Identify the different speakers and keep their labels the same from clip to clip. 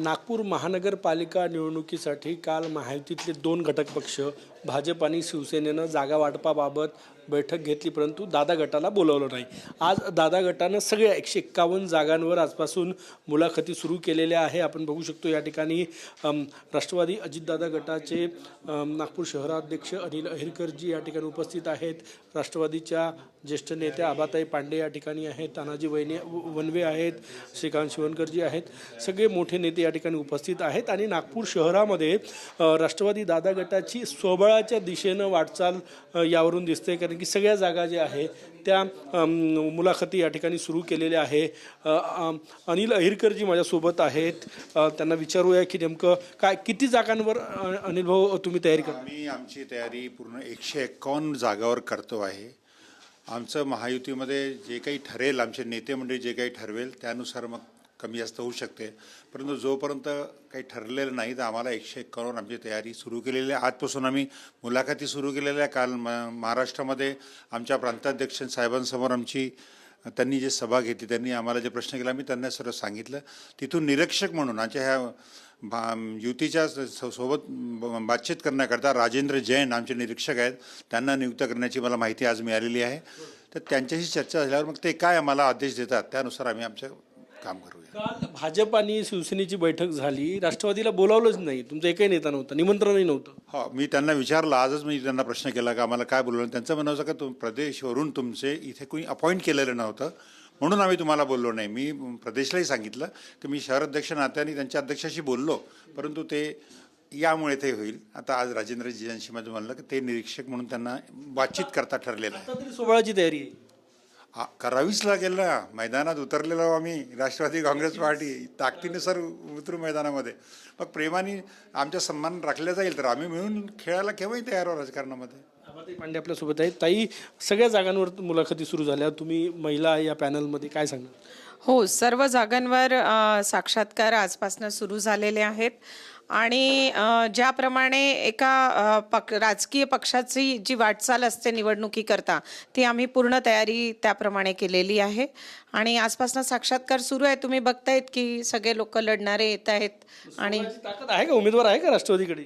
Speaker 1: नागपूर महानगरपालिका निवडणुकीसाठी काल महायुतीतले दोन घटक पक्ष भाजप आणि शिवसेनेनं जागा वाटपाबाबत बैठक घेतली परंतु दादा गटाला बोलवलं नाही. आज दादा गटानं सगळ्या एकशे एक्कावन्न जागांवर आजपासून मुलाखती सुरू केलेल्या आहे. आपण बघू शकतो या ठिकाणी राष्ट्रवादी अजितदादा गटाचे नागपूर शहराध्यक्ष अनिल अहिरकरजी या ठिकाणी उपस्थित आहेत. राष्ट्रवादीच्या ज्येष्ठ नेत्या आबाताई पांडे या ठिकाणी आहेत. तानाजी वैने वनवे आहेत. श्रीकांत शिवणकरजी आहेत. सगळे मोठे नेते या ठिकाणी उपस्थित आहेत. आणि नागपूर शहरामध्ये राष्ट्रवादी दादा गटाची स्वबळाच्या दिशेनं वाटचाल यावरून दिसते कारण की सगळ्या जागा ज्या आहे त्या मुलाखती या ठिकाणी सुरू केलेल्या आहे. अनिल अहिरकरजी माझ्यासोबत आहेत त्यांना विचारूया की नेमकं काय किती जागांवर अनिल भाऊ तुम्ही तयारी करता?
Speaker 2: मी आमची तयारी पूर्ण एकशे एकावन्न जागावर करतो आहे. आमचं महायुतीमध्ये जे काही ठरेल आमचे नेते मंडळी जे काही ठरवेल त्यानुसार मग कमी जास्त होऊ शकते. परंतु जोपर्यंत काही ठरलेलं नाही तर आम्हाला एकशे एक करून आमची तयारी सुरू केलेली आहे. आजपासून आम्ही मुलाखती सुरू केलेल्या आहे काल म महाराष्ट्रामध्ये आमच्या प्रांताध्यक्ष साहेबांसमोर आमची त्यांनी जे सभा घेतली त्यांनी आम्हाला जे प्रश्न केला आम्ही त्यांना सर्व सांगितलं. तिथून निरीक्षक म्हणून आमच्या ह्या भा युतीच्या स- सोबत ब- बातचीत करण्याकरता राजेंद्र जैन आमचे निरीक्षक आहेत. त्यांना नियुक्त करण्याची मला माहिती आज मिळालेली आहे. तर त्यांच्याशी चर्चा झाल्यावर मग ते काय आम्हाला आदेश देतात त्यानुसार आम्ही आमच्या काम करूया.
Speaker 1: काल भाजप आणि शिवसेनेची बैठक झाली. राष्ट्रवादीला बोलावलंच नाही. तुमचा एकही नेता नव्हता निमंत्रणही नव्हतं.
Speaker 2: हो मी त्यांना विचारलं. आजच मी त्यांना प्रश्न केला का आम्हाला काय बोलवलं? त्यांचं म्हणणं होतं का तुम प्रदेशवरून तुमचे इथे कोणी अपॉइंट केलेलं नव्हतं. म्हणून आम्ही तुम्हाला बोललो नाही. मी प्रदेशलाही सांगितलं की मी शहर अध्यक्ष नात्याने त्यांच्या अध्यक्षाशी बोललो. परंतु ते यामुळे ते होईल. आता आज राजेंद्रजींशी माझं म्हणलं की ते निरीक्षक म्हणून त्यांना बातचीत करता ठरलेलं आहे.
Speaker 1: आता तरी सोहळ्याची तयारी आहे.
Speaker 2: आ- करावीच लागेल ना. मैदानात उतरलेलो आहो आम्ही. राष्ट्रवादी काँग्रेस पार्टी. ताकदीनुसार उतरू मैदानामध्ये. मग प्रेमाने आमचा सन्मान राखला जाईल तर आम्ही मिळून खेळायला केव्हाही तयार आहोत राजकारणामध्ये.
Speaker 1: आबाताई पांडे आपल्यासोबत आहेत. ताई सगळ्या जागांवर मुलाखती सुरू झाल्या. तुम्ही महिला या पॅनलमध्ये काय सांगणार?
Speaker 3: हो सर्व जागांवर अ, साक्षात्कार आजपासून सुरू झालेले आहेत. आणि ज्याप्रमाणे एका पक राजकीय पक्षाची जी वाटचाल असते निवडणुकीकरता ती आम्ही पूर्ण तयारी त्याप्रमाणे केलेली आहे. आणि आजपासून साक्षात्कार सुरू आहे. तुम्ही बघतायत की सगळे लोक लढणारे येत आहेत आणि
Speaker 1: ताकद आहे का? उमेदवार आहे का राष्ट्रवादीकडे?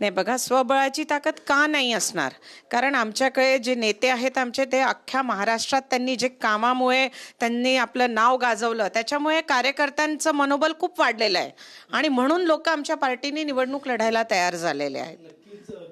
Speaker 3: नाही बघा स्वबळाची ताकद का नाही असणार? कारण आमच्याकडे जे नेते आहेत आमचे ते अख्ख्या महाराष्ट्रात त्यांनी जे कामामुळे त्यांनी आपलं नाव गाजवलं त्याच्यामुळे कार्यकर्त्यांचं मनोबल खूप वाढलेलं आहे. आणि म्हणून लोक आमच्या पार्टीने निवडणूक लढायला तयार झालेले आहेत.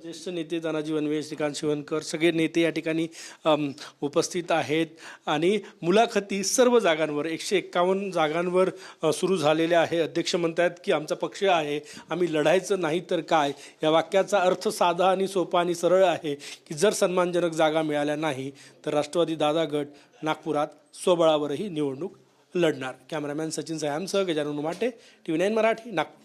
Speaker 1: ज्येष्ठ नेते तानाजी वनवे श्रीकांत शिवणकर सगळे नेते या ठिकाणी अम, उपस्थित आहेत. आणि मुलाखती सर्व जागांवर एकशे एक्कावन्न जागांवर अ, सुरू झालेल्या आहे. अध्यक्ष म्हणतात की आमचा पक्ष आहे आम्ही लढायचं नाही तर काय? या वाक्याचा अर्थ साधा आणि सोपा आणि सरळ आहे की जर सन्मानजनक जागा मिळाल्या नाही तर राष्ट्रवादी दादा गट नागपुरात स्वबळावरही निवडणूक लढणार. Cameraman Sachin सयामसह Gajanan Umate T V nine Marathi Nagpur.